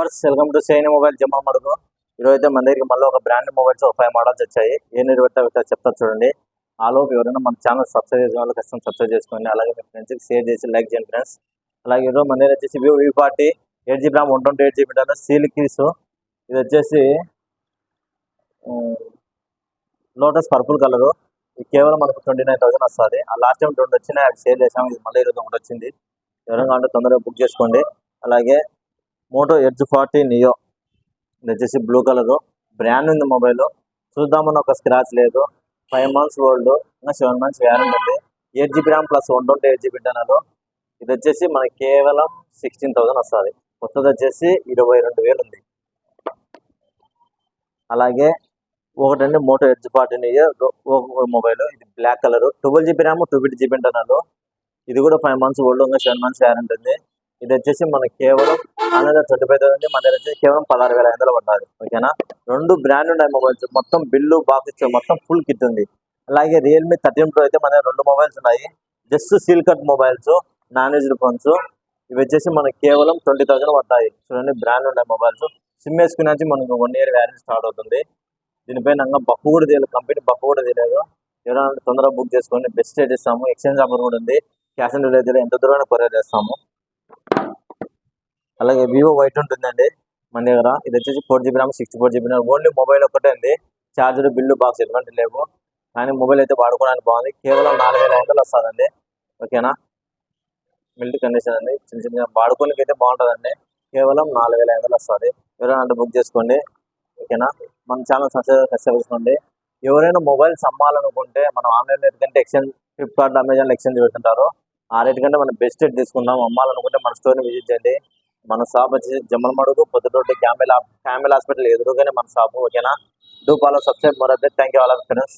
Viewers welcome to సేని mobile Jammalamadugu. ఈరోజు అయితే మన దగ్గరికి మళ్ళీ ఒక బ్రాండ్ మొబైల్స్ ఒక ఫైవ్ మోడల్స్ వచ్చాయి. ఏ నీరు పెడతా చెప్తా చూడండి. ఆలోపు ఎవరైనా మన ఛానల్ సబ్స్క్రైబ్ చేసిన వాళ్ళు కష్టం సబ్స్క్రైబ్ చేసుకోండి. అలాగే మీ ఫ్రెండ్స్కి షేర్ చేసి లైక్ చేయండి ఫ్రెండ్స్ అలాగే ఈరోజు మన దగ్గర వచ్చేసి view view forty eight GB RAM one twenty eight GB dollar seal కీస్ ఇది వచ్చేసి లోటస్ పర్పుల్ కలరు ఇది కేవలం మనకు ట్వంటీ నైన్ థౌసండ్ వస్తుంది. ఆ లాస్ట్ టైం రెండు వచ్చినాయి అవి సేల్ చేసాము ఇది మళ్ళీ ఈరోజు ఒకటి వచ్చింది. ఎవరైనా అంటే తొందరగా బుక్ చేసుకోండి. అలాగే మోటో ఎడ్జ్ ఫార్టీ నియో. ఇది వచ్చేసి బ్లూ కలర్. బ్రాండ్ ఉంది మొబైల్. చూద్దామని ఒక స్క్రాచ్ లేదు. Five months old. ఇంకా సెవెన్ మంత్స్ వ్యారంటీ ఉంది. Eight GB RAM plus one twenty eight GB internal ఇది వచ్చేసి మనకి కేవలం సిక్స్టీన్ థౌసండ్ వస్తుంది. కొత్తది వచ్చేసి ఇరవై రెండు వేలు ఉంది. అలాగే ఒకటండి Moto Edge forty Neo. Mobile. ఇది black colour. Twelve GB RAM two fifty GB internal ఇది కూడా ఫైవ్ మంత్స్ ఓల్డ్. ఇంకా సెవెన్ మంత్స్ వ్యారంటీ ఉంది. ఇది వచ్చేసి మనకి కేవలం అనేది ట్వంటీ ఫైవ్ థౌసండ్ మన దగ్గర వచ్చేసి కేవలం పదహారు వేల ఐదు వందలు ఓకేనా? రెండు బ్రాండ్ ఉన్నాయి మొబైల్స్. మొత్తం బిల్లు బాక్స్ మొత్తం ఫుల్ కిట్ ఉంది. అలాగే రియల్మీ థర్టీన్ ప్రో అయితే మన రెండు మొబైల్స్ ఉన్నాయి. Just seal cut mobiles non aged phones. ఇవి వచ్చేసి మనకి కేవలం ట్వంటీ థౌసండ్ పడతాయి చూడండి బ్రాండ్ ఉన్నాయి మొబైల్స్. సిమ్ వేసుకునే మనకు వన్ ఇయర్ వ్యారెంటీ స్టార్ట్ అవుతుంది. దీనిపైన బప్పు కూడా తెలియదు. కంపెనీ బప్పు కూడా తెలియదు. ఎవరైనా తొందరగా బుక్ చేసుకోండి బెస్ట్ రేట్ ఇస్తాము. ఎక్స్చేంజ్ ఆఫర్ కూడా ఉంది. క్యాష్ ఆన్ డెలివరీ ఎంత దూరం కొరియర్ చేస్తాము. అలాగే వివో వైట్ ఉంటుందండి మన దగ్గర. ఇది వచ్చేసి four GB RAM sixty four GB only mobile ఒకటే ఉంది ఛార్జర్ బిల్లు బాక్స్ ఎటువంటి లేవు. కానీ మొబైల్ అయితే వాడుకోవడానికి బాగుంది. కేవలం నాలుగు వేల ఐదు వస్తుందండి. ఓకేనా? మిల్ట్ కండిషన్ అండి. చిన్న చిన్న వాడుకోనికి అయితే బాగుంటుందండి. కేవలం నాలుగు వేల ఐదు వస్తుంది. ఎవరైనా అంటే బుక్ చేసుకోండి. ఓకేనా? మన ఛానల్ సబ్స్క్రైబ్ చేసుకోండి. ఎవరైనా మొబైల్స్ అమ్మాలనుకుంటే మనం ఆన్లైన్ రేట్ కంటే ఎక్స్చేంజ్ ఫ్లిప్కార్ట్ అమెజాన్ ఎక్స్చేంజ్ పెడుతుంటారు. ఆ రేట్ కంటే మనం బెస్ట్ రేట్ తీసుకుందాం. అమ్మాలనుకుంటే మన స్టోర్ని విజిట్ చేయండి. మన షాప్ వచ్చేసి జమ్మలమడుగు పొద్దుటోటి క్యామెల్ క్యామెల్ హాస్పిటల్ ఎదురుగానే మన షాప్ ఓకేనా? Do follow subscribe more thank you all friends